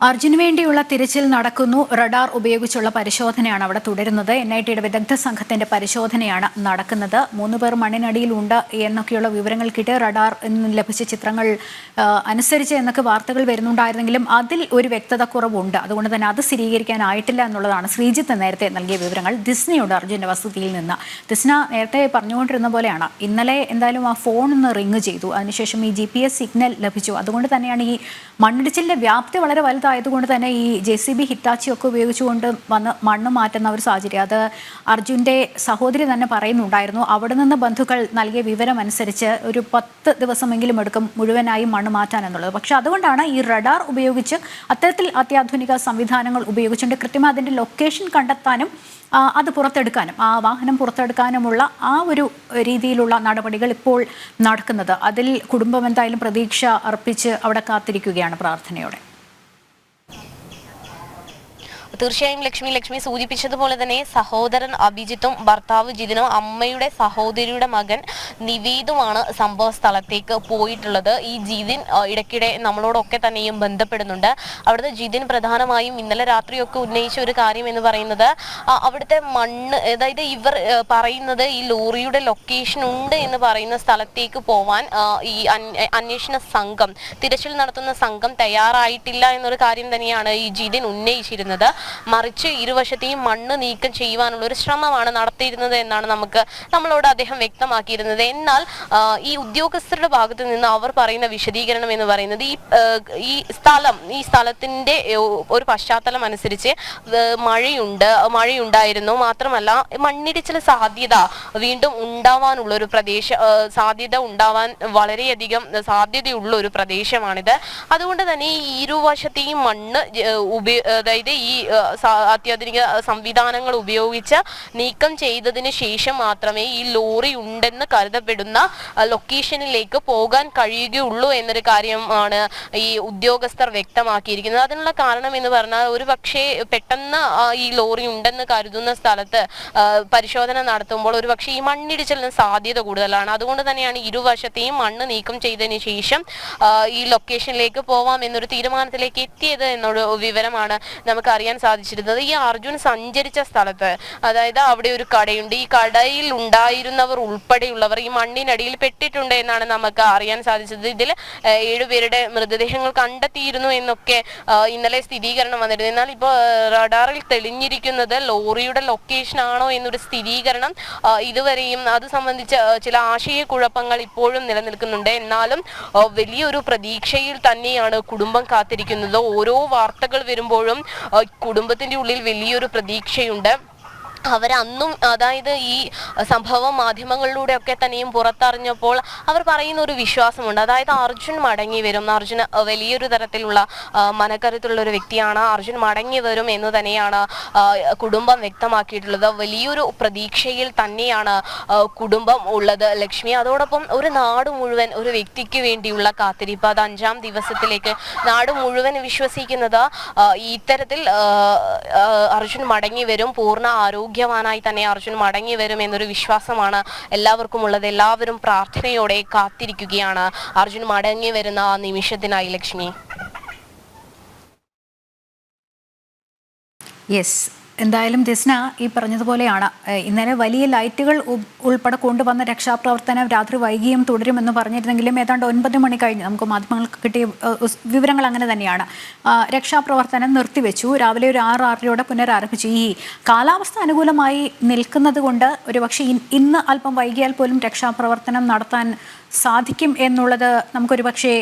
അർജുന് വേണ്ടിയുള്ള തിരച്ചിൽ നടക്കുന്നു. റഡാർ ഉപയോഗിച്ചുള്ള പരിശോധനയാണ് അവിടെ തുടരുന്നത്. എൻ ഐ ടിയുടെ വിദഗ്ധ സംഘത്തിന്റെ പരിശോധനയാണ് നടക്കുന്നത്. മൂന്ന് പേർ മണ്ണിനടിയിലുണ്ട് എന്നൊക്കെയുള്ള വിവരങ്ങൾ കിട്ടി റഡാർ ലഭിച്ച ചിത്രങ്ങൾ അനുസരിച്ച് എന്നൊക്കെ വാർത്തകൾ വരുന്നുണ്ടായിരുന്നെങ്കിലും അതിൽ ഒരു വ്യക്തത കുറവുണ്ട് അതുകൊണ്ട് തന്നെ അത് സ്ഥിരീകരിക്കാനായിട്ടില്ല എന്നുള്ളതാണ് ശ്രീജിത്ത് നേരത്തെ നൽകിയ വിവരങ്ങൾ. ദിസ്നയുണ്ട് അർജുന്റെ വസതിയിൽ നിന്ന്. ദിസ്ന നേരത്തെ പറഞ്ഞുകൊണ്ടിരുന്ന പോലെയാണ്. ഇന്നലെ എന്തായാലും ആ ഫോൺ ഒന്ന് റിങ് ചെയ്തു. അതിനുശേഷം ഈ ജി സിഗ്നൽ ലഭിച്ചു. അതുകൊണ്ട് തന്നെയാണ് ഈ മണ്ണിടിച്ചിലിന്റെ വ്യാപ്തി വളരെ വലുതായതുകൊണ്ട് തന്നെ ഈ ജെ സി ബി ഹിറ്റാച്ചിയൊക്കെ ഉപയോഗിച്ചുകൊണ്ട് വന്ന് മണ്ണ് മാറ്റുന്ന ഒരു സാഹചര്യം. അത് അർജുന്റെ സഹോദരി തന്നെ പറയുന്നുണ്ടായിരുന്നു. അവിടെ നിന്ന് ബന്ധുക്കൾ നൽകിയ വിവരം അനുസരിച്ച് ഒരു പത്ത് ദിവസമെങ്കിലും എടുക്കും മുഴുവനായി മണ്ണ് മാറ്റാൻ എന്നുള്ളത്. പക്ഷേ അതുകൊണ്ടാണ് ഈ റഡാർ ഉപയോഗിച്ച് അത്തരത്തിൽ അത്യാധുനിക സംവിധാനങ്ങൾ ഉപയോഗിച്ചുകൊണ്ട് കൃത്യമായി അതിന്റെ ലൊക്കേഷൻ കണ്ടെത്താനും അത് പുറത്തെടുക്കാനും ആ വാഹനം പുറത്തെടുക്കാനുമുള്ള ആ ഒരു രീതിയിലുള്ള നടപടികൾ ഇപ്പോൾ നടക്കുന്നത്. അതിൽ കുടുംബം എന്തായാലും പ്രതീക്ഷ അർപ്പിച്ച് അവിടെ കാത്തിരിക്കുകയാണ് പ്രാർത്ഥനയോടെ. തീർച്ചയായും ലക്ഷ്മി ലക്ഷ്മി സൂചിപ്പിച്ചതുപോലെ തന്നെ സഹോദരൻ അഭിജിത്തും ഭർത്താവ് ജിതിനും അമ്മയുടെ സഹോദരിയുടെ മകൻ നിവേദുമാണ് സംഭവ സ്ഥലത്തേക്ക് പോയിട്ടുള്ളത്. ഈ ജിതിൻ ഇടയ്ക്കിടെ നമ്മളോടൊക്കെ തന്നെയും ബന്ധപ്പെടുന്നുണ്ട്. അവിടുത്തെ ജിതിൻ പ്രധാനമായും ഇന്നലെ രാത്രിയൊക്കെ ഉന്നയിച്ച ഒരു കാര്യം എന്ന് പറയുന്നത് അവിടുത്തെ മണ്ണ് അതായത് ഇവർ പറയുന്നത് ഈ ലോറിയുടെ ലൊക്കേഷൻ ഉണ്ട് എന്ന് പറയുന്ന സ്ഥലത്തേക്ക് പോവാൻ ഈ അന്വേ- അന്വേഷണ സംഘം തിരച്ചിൽ നടത്തുന്ന സംഘം തയ്യാറായിട്ടില്ല എന്നൊരു കാര്യം തന്നെയാണ് ഈ ജിതിൻ ഉന്നയിച്ചിരുന്നത്. മറിച്ച് ഇരുവശത്തെയും മണ്ണ് നീക്കം ചെയ്യുവാനുള്ള ഒരു ശ്രമമാണ് നടത്തിയിരുന്നത് എന്നാണ് നമുക്ക് നമ്മളോട് അദ്ദേഹം വ്യക്തമാക്കിയിരുന്നത്. എന്നാൽ ഈ ഉദ്യോഗസ്ഥരുടെ ഭാഗത്ത് നിന്ന് അവർ പറയുന്ന വിശദീകരണം എന്ന് പറയുന്നത് ഈ ഈ സ്ഥലം ഈ സ്ഥലത്തിന്റെ ഒരു പശ്ചാത്തലം അനുസരിച്ച് മഴയുണ്ട് മഴയുണ്ടായിരുന്നു. മാത്രമല്ല മണ്ണിടിച്ചിൽ സാധ്യത വീണ്ടും ഉണ്ടാവാനുള്ള ഒരു പ്രദേശ സാധ്യത ഉണ്ടാവാൻ വളരെയധികം സാധ്യതയുള്ള ഒരു പ്രദേശമാണിത്. അതുകൊണ്ട് തന്നെ ഈ ഇരുവശത്തെയും മണ്ണ് ഉപയോ അതായത് ഈ അത്യാധുനിക സംവിധാനങ്ങൾ ഉപയോഗിച്ച് നീക്കം ചെയ്തതിന് ശേഷം മാത്രമേ ഈ ലോറി ഉണ്ടെന്ന് കരുതപ്പെടുന്ന ലൊക്കേഷനിലേക്ക് പോകാൻ കഴിയുകയുള്ളൂ എന്നൊരു കാര്യമാണ് ഈ ഉദ്യോഗസ്ഥർ വ്യക്തമാക്കിയിരിക്കുന്നത്. അതിനുള്ള കാരണം എന്ന് പറഞ്ഞാൽ ഒരു പക്ഷേ പെട്ടെന്ന് ഈ ലോറി ഉണ്ടെന്ന് കരുതുന്ന സ്ഥലത്ത് പരിശോധന നടത്തുമ്പോൾ ഒരു പക്ഷേ ഈ മണ്ണിടിച്ചിലിന് സാധ്യത കൂടുതലാണ്. അതുകൊണ്ട് തന്നെയാണ് ഇരുവശത്തെയും മണ്ണ് നീക്കം ചെയ്തതിന് ശേഷം ഈ ലൊക്കേഷനിലേക്ക് പോവാം എന്നൊരു തീരുമാനത്തിലേക്ക് എത്തിയത് എന്നൊരു വിവരമാണ് നമുക്ക് അറിയാൻ സാധിച്ചിരുന്നത്. ഈ അർജുൻ സഞ്ചരിച്ച സ്ഥലത്ത് അതായത് അവിടെ ഒരു കടയുണ്ട്. ഈ കടയിൽ ഉണ്ടായിരുന്നവർ ഉൾപ്പെടെയുള്ളവർ ഈ മണ്ണിനടിയിൽ പെട്ടിട്ടുണ്ട് എന്നാണ് നമുക്ക് അറിയാൻ സാധിച്ചത്. ഇതിൽ ഏഴുപേരുടെ മൃതദേഹങ്ങൾ കണ്ടെത്തിയിരുന്നു എന്നൊക്കെ ഇന്നലെ സ്ഥിരീകരണം വന്നിരുന്നു. എന്നാൽ ഇപ്പോൾ റഡാറിൽ തെളിഞ്ഞിരിക്കുന്നത് ലോറിയുടെ ലൊക്കേഷൻ ആണോ എന്നൊരു സ്ഥിരീകരണം ഇതുവരെയും അത് സംബന്ധിച്ച ചില ആശയക്കുഴപ്പങ്ങൾ ഇപ്പോഴും നിലനിൽക്കുന്നുണ്ട്. എന്നാലും വലിയൊരു പ്രതീക്ഷയിൽ തന്നെയാണ് കുടുംബം കാത്തിരിക്കുന്നത്. ഓരോ വാർത്തകൾ വരുമ്പോഴും കുടുംബത്തിന്റെ ഉള്ളിൽ വലിയൊരു പ്രതീക്ഷയുണ്ട്. അവരന്നും അതായത് ഈ സംഭവം മാധ്യമങ്ങളിലൂടെ ഒക്കെ തന്നെയും പുറത്തറിഞ്ഞപ്പോൾ അവർ പറയുന്ന ഒരു വിശ്വാസമുണ്ട്. അതായത് അർജുൻ മടങ്ങി വരും. അർജുൻ വലിയൊരു തരത്തിലുള്ള മനക്കരുത്തുള്ള ഒരു വ്യക്തിയാണ് അർജുൻ മടങ്ങി വരും എന്ന് തന്നെയാണ് കുടുംബം വ്യക്തമാക്കിയിട്ടുള്ളത്. വലിയൊരു പ്രതീക്ഷയിൽ തന്നെയാണ് കുടുംബം ഉള്ളത് ലക്ഷ്മി. അതോടൊപ്പം ഒരു നാട് മുഴുവൻ ഒരു വ്യക്തിക്ക് വേണ്ടിയുള്ള കാത്തിരിപ്പ് അത് അഞ്ചാം ദിവസത്തിലേക്ക് നാട് മുഴുവൻ വിശ്വസിക്കുന്നത് ഇത്തരത്തിൽ അർജുൻ മടങ്ങി വരും. പൂർണ ആരോഗ്യവാനായി തന്നെ അർജുൻ മടങ്ങി വരും എന്നൊരു വിശ്വാസമാണ് എല്ലാവർക്കും ഉള്ളത്. എല്ലാവരും പ്രാർത്ഥനയോടെ കാത്തിരിക്കുകയാണ്. അർജുൻ മടങ്ങി വരുന്ന ആ നിമിഷത്തിനായി ലക്ഷ്മി. യെസ് എന്തായാലും ദിസ്ന ഈ പറഞ്ഞതുപോലെയാണ്. ഇന്നലെ വലിയ ലൈറ്റുകൾ ഉൾപ്പെടെ കൊണ്ടുവന്ന രക്ഷാപ്രവർത്തനം രാത്രി വൈകിയും തുടരുമെന്ന് പറഞ്ഞിരുന്നെങ്കിലും ഏതാണ്ട് ഒൻപത് മണി കഴിഞ്ഞ് നമുക്ക് മാധ്യമങ്ങൾക്ക് കിട്ടിയ വിവരങ്ങൾ അങ്ങനെ തന്നെയാണ്. രക്ഷാപ്രവർത്തനം നിർത്തിവെച്ചു. രാവിലെ ഒരു ആറ് ആറരയോടെ പുനരാരംഭിച്ചു. ഈ കാലാവസ്ഥ അനുകൂലമായി നിൽക്കുന്നത് കൊണ്ട് ഒരുപക്ഷെ ഇന്ന് അല്പം വൈകിയാൽ പോലും രക്ഷാപ്രവർത്തനം നടത്താൻ സാധിക്കും എന്നുള്ളത് നമുക്കൊരു പക്ഷേ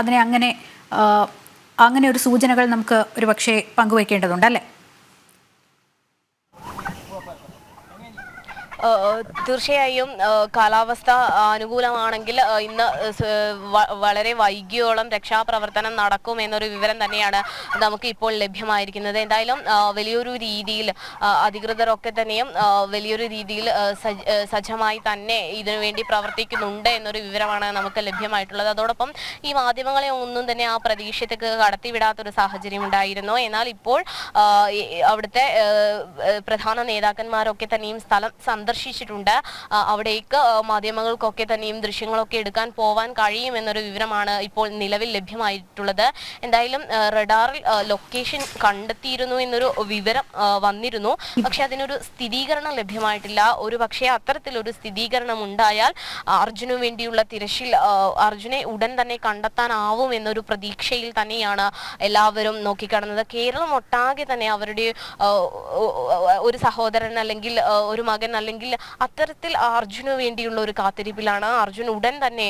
അതിനെ അങ്ങനെ അങ്ങനെ ഒരു സൂചനകൾ നമുക്ക് ഒരുപക്ഷെ പങ്കുവയ്ക്കേണ്ടതുണ്ട് അല്ലേ? തീർച്ചയായും കാലാവസ്ഥ അനുകൂലമാണെങ്കിൽ ഇന്ന് വളരെ വൈകിയോളം രക്ഷാപ്രവർത്തനം നടക്കും എന്നൊരു വിവരം തന്നെയാണ് നമുക്ക് ഇപ്പോൾ ലഭ്യമായിരിക്കുന്നത്. എന്തായാലും വലിയൊരു രീതിയിൽ അധികൃതരൊക്കെ തന്നെയും വലിയൊരു രീതിയിൽ സജ്ജമായി തന്നെ ഇതിനുവേണ്ടി പ്രവർത്തിക്കുന്നുണ്ട് എന്നൊരു വിവരമാണ് നമുക്ക് ലഭ്യമായിട്ടുള്ളത്. അതോടൊപ്പം ഈ മാധ്യമങ്ങളെ ഒന്നും തന്നെ ആ പ്രതീക്ഷത്തേക്ക് കടത്തിവിടാത്തൊരു സാഹചര്യം ഉണ്ടായിരുന്നു. എന്നാൽ ഇപ്പോൾ അവിടുത്തെ പ്രധാന നേതാക്കന്മാരൊക്കെ തന്നെയും സ്ഥലം സന്ദർശിച്ചു സന്ദർശിച്ചിട്ടുണ്ട്. അവിടേക്ക് മാധ്യമങ്ങൾക്കൊക്കെ തന്നെയും ദൃശ്യങ്ങളൊക്കെ എടുക്കാൻ പോവാൻ കഴിയുമെന്നൊരു വിവരമാണ് ഇപ്പോൾ നിലവിൽ ലഭ്യമായിട്ടുള്ളത്. എന്തായാലും റഡാറിൽ ലൊക്കേഷൻ കണ്ടെത്തിയിരുന്നു എന്നൊരു വിവരം വന്നിരുന്നു. പക്ഷെ അതിനൊരു സ്ഥിരീകരണം ലഭ്യമായിട്ടില്ല. ഒരു പക്ഷേ അത്തരത്തിലൊരു സ്ഥിരീകരണം ഉണ്ടായാൽ അർജുനു വേണ്ടിയുള്ള തിരച്ചിൽ അർജുനെ ഉടൻ തന്നെ കണ്ടെത്താനാവും എന്നൊരു പ്രതീക്ഷയിൽ തന്നെയാണ് എല്ലാവരും നോക്കിക്കാണുന്നത്. കേരളം ഒട്ടാകെ തന്നെ അവരുടെ ഒരു സഹോദരൻ അല്ലെങ്കിൽ ഒരു മകൻ അല്ലെങ്കിൽ അത്തരത്തിൽ അർജുനു വേണ്ടിയുള്ള ഒരു കാത്തിരിപ്പിലാണ്. അർജുൻ ഉടൻ തന്നെ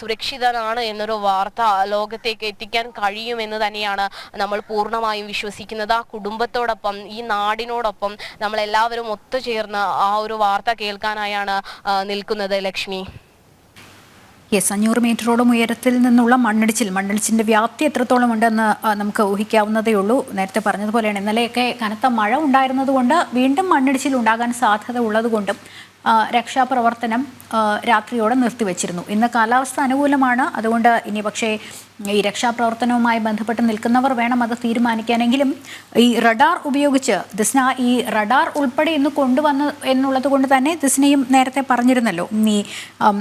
സുരക്ഷിതനാണ് എന്നൊരു വാർത്ത ലോകത്തേക്ക് എത്തിക്കാൻ കഴിയുമെന്ന് തന്നെയാണ് നമ്മൾ പൂർണമായും വിശ്വസിക്കുന്നത്. ആ കുടുംബത്തോടൊപ്പം ഈ നാടിനോടൊപ്പം നമ്മൾ എല്ലാവരും ഒത്തുചേർന്ന് ആ ഒരു വാർത്ത കേൾക്കാനായാണ് നിൽക്കുന്നത് ലക്ഷ്മി. യെസ് അഞ്ഞൂറ് മീറ്ററോളം ഉയരത്തിൽ നിന്നുള്ള മണ്ണിടിച്ചിൽ. മണ്ണിടിച്ചിന്റെ വ്യാപ്തി എത്രത്തോളം ഉണ്ടെന്ന് നമുക്ക് ഊഹിക്കാവുന്നതേ ഉള്ളൂ. നേരത്തെ പറഞ്ഞതുപോലെയാണ്. ഇന്നലെയൊക്കെ കനത്ത മഴ ഉണ്ടായിരുന്നതുകൊണ്ട് വീണ്ടും മണ്ണിടിച്ചിൽ ഉണ്ടാകാൻ സാധ്യത ഉള്ളതുകൊണ്ടും രക്ഷാപ്രവർത്തനം രാത്രിയോടെ നിർത്തിവെച്ചിരുന്നു. ഇന്ന് കാലാവസ്ഥ അനുകൂലമാണ്. അതുകൊണ്ട് ഇനി പക്ഷേ ഈ രക്ഷാപ്രവർത്തനവുമായി ബന്ധപ്പെട്ട് നിൽക്കുന്നവർ വേണം അത് തീരുമാനിക്കാനെങ്കിലും ഈ റഡാർ ഉപയോഗിച്ച് ദിസ്ന ഈ റഡാർ ഉൾപ്പെടെ ഇന്ന് കൊണ്ടുവന്ന് എന്നുള്ളത് കൊണ്ട് തന്നെ ദിസ്നയും നേരത്തെ പറഞ്ഞിരുന്നല്ലോ. ഈ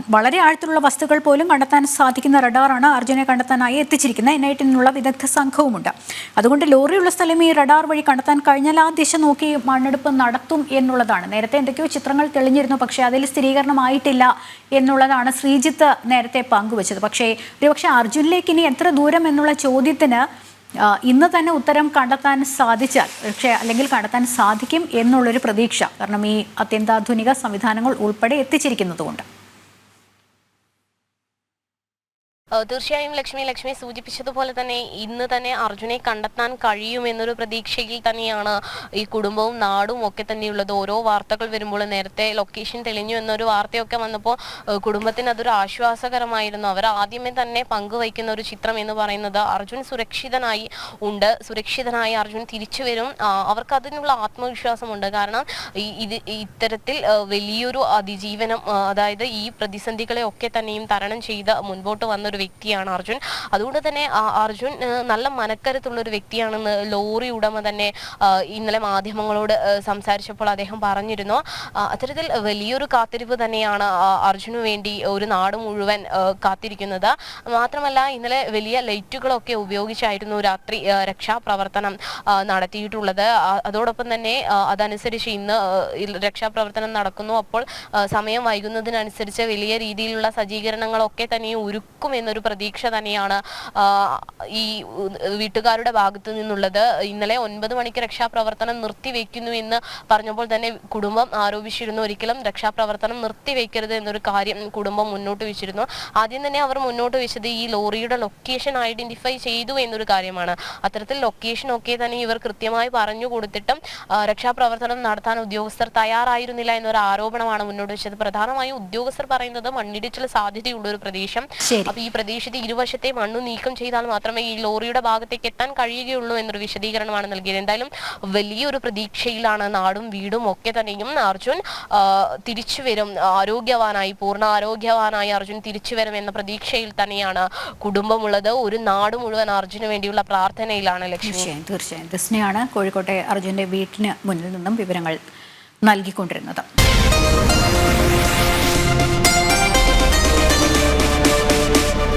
വളരെ ആഴത്തിലുള്ള വസ്തുക്കൾ പോലും കണ്ടെത്താൻ സാധിക്കുന്ന റഡാറാണ് അർജുനെ കണ്ടെത്താനായി എത്തിച്ചിരിക്കുന്നത്. എൻ ഐ ടിനുള്ള വിദഗ്ധ സംഘവുമുണ്ട്. അതുകൊണ്ട് ലോറിയുള്ള സ്ഥലം ഈ റഡാർ വഴി കണ്ടെത്താൻ കഴിഞ്ഞാൽ ആ ദിശ നോക്കി മണ്ണെടുപ്പ് നടത്തും എന്നുള്ളതാണ്. നേരത്തെ എന്തൊക്കെയോ ചിത്രങ്ങൾ തെളിഞ്ഞിരുന്നു. പക്ഷേ അതിൽ സ്ഥിരീകരണമായിട്ടില്ല എന്നുള്ളതാണ് ശ്രീജിത്ത് നേരത്തെ പങ്കുവച്ചത്. പക്ഷേ ഒരുപക്ഷെ അർജുനിലേക്ക് ഇനി എത്ര ദൂരം എന്നുള്ള ചോദ്യത്തിന് ഇന്ന് തന്നെ ഉത്തരം കണ്ടെത്താൻ സാധിച്ചാൽ പക്ഷേ അല്ലെങ്കിൽ കണ്ടെത്താൻ സാധിക്കും എന്നുള്ളൊരു പ്രതീക്ഷ. കാരണം ഈ അത്യന്താധുനിക സംവിധാനങ്ങൾ ഉൾപ്പെടെ എത്തിച്ചിരിക്കുന്നതുകൊണ്ട്. തീർച്ചയായും ലക്ഷ്മി ലക്ഷ്മി സൂചിപ്പിച്ചതുപോലെ തന്നെ ഇന്ന് തന്നെ അർജുനെ കണ്ടെത്താൻ കഴിയുമെന്നൊരു പ്രതീക്ഷയിൽ തന്നെയാണ് ഈ കുടുംബവും നാടും ഒക്കെ തന്നെയുള്ളത്. ഓരോ വാർത്തകൾ വരുമ്പോൾ നേരത്തെ ലൊക്കേഷൻ തെളിഞ്ഞു എന്നൊരു വാർത്തയൊക്കെ വന്നപ്പോൾ കുടുംബത്തിന് അതൊരു ആശ്വാസകരമായിരുന്നു. അവർ ആദ്യമേ തന്നെ പങ്കുവയ്ക്കുന്ന ഒരു ചിത്രം എന്ന് പറയുന്നത് അർജുൻ സുരക്ഷിതനായി ഉണ്ട്. സുരക്ഷിതനായി അർജുൻ തിരിച്ചു വരും. അവർക്ക് അതിനുള്ള ആത്മവിശ്വാസമുണ്ട്. കാരണം ഇത് ഇത്തരത്തിൽ വലിയൊരു അതിജീവനം അതായത് ഈ പ്രതിസന്ധികളെ ഒക്കെ തന്നെയും തരണം ചെയ്ത് മുൻപോട്ട് വന്ന ഒരു വ്യക്തിയാണ് അർജുൻ. അതുകൊണ്ട് തന്നെ അർജുൻ നല്ല മനക്കരുത്തുള്ള ഒരു വ്യക്തിയാണെന്ന് ലോറി ഉടമ തന്നെ ഇന്നലെ മാധ്യമങ്ങളോട് സംസാരിച്ചപ്പോൾ അദ്ദേഹം പറഞ്ഞിരുന്നു. അത്തരത്തിൽ വലിയൊരു കാത്തിരിപ്പ് തന്നെയാണ് അർജുനു വേണ്ടി ഒരു നാട് മുഴുവൻ കാത്തിരിക്കുന്നത്. മാത്രമല്ല ഇന്നലെ വലിയ ലൈറ്റുകളൊക്കെ ഉപയോഗിച്ചായിരുന്നു രാത്രി രക്ഷാപ്രവർത്തനം നടത്തിയിട്ടുള്ളത്. അതോടൊപ്പം തന്നെ അതനുസരിച്ച് ഇന്ന് രക്ഷാപ്രവർത്തനം നടക്കുന്നു. അപ്പോൾ സമയം വൈകുന്നതിനനുസരിച്ച് വലിയ രീതിയിലുള്ള സജ്ജീകരണങ്ങളൊക്കെ തന്നെ ഒരുക്കും എന്നൊരു പ്രതീക്ഷ തന്നെയാണ് ഈ വീട്ടുകാരുടെ ഭാഗത്തു നിന്നുള്ളത്. ഇന്നലെ ഒൻപത് മണിക്ക് രക്ഷാപ്രവർത്തനം നിർത്തിവെക്കുന്നു എന്ന് പറഞ്ഞപ്പോൾ തന്നെ കുടുംബം ആരോപിച്ചിരുന്നു. ഒരിക്കലും രക്ഷാപ്രവർത്തനം നിർത്തിവെക്കരുത് എന്നൊരു കാര്യം കുടുംബം മുന്നോട്ട് വെച്ചിരുന്നു. ആദ്യം തന്നെ അവർ മുന്നോട്ട് വെച്ചത് ഈ ലോറിയുടെ ലൊക്കേഷൻ ഐഡന്റിഫൈ ചെയ്തു എന്നൊരു കാര്യമാണ്. അത്തരത്തിൽ ലൊക്കേഷൻ ഒക്കെ തന്നെ ഇവർ കൃത്യമായി പറഞ്ഞു കൊടുത്തിട്ടും രക്ഷാപ്രവർത്തനം നടത്താൻ ഉദ്യോഗസ്ഥർ തയ്യാറായിരുന്നില്ല എന്നൊരു ആരോപണമാണ് മുന്നോട്ട് വെച്ചത്. പ്രധാനമായും ഉദ്യോഗസ്ഥർ പറയുന്നത് മണ്ണിടിച്ചിൽ സാധ്യതയുള്ള ഒരു പ്രദേശം അപ്പൊ ഈ പ്രദേശത്തെ ഇരുവശത്തെ മണ്ണു നീക്കം ചെയ്താൽ മാത്രമേ ഈ ലോറിയുടെ ഭാഗത്തേക്ക് എത്താൻ കഴിയുകയുള്ളൂ എന്നൊരു വിശദീകരണമാണ് നൽകിയത്. എന്തായാലും വലിയൊരു പ്രതീക്ഷയിലാണ് നാടും വീടും ഒക്കെ തന്നെയും അർജുൻ തിരിച്ചു വരും. ആരോഗ്യവാനായി പൂർണ ആരോഗ്യവാനായി അർജുൻ തിരിച്ചു വരും എന്ന പ്രതീക്ഷയിൽ തന്നെയാണ് കുടുംബമുള്ളത്. ഒരു നാട് മുഴുവൻ അർജുന് വേണ്ടിയുള്ള പ്രാർത്ഥനയിലാണ് ലക്ഷ്യം തീർച്ചയായും കോഴിക്കോട്ടെ അർജുന്റെ വീട്ടിന് മുന്നിൽ നിന്നും വിവരങ്ങൾ നൽകിക്കൊണ്ടിരുന്നത്.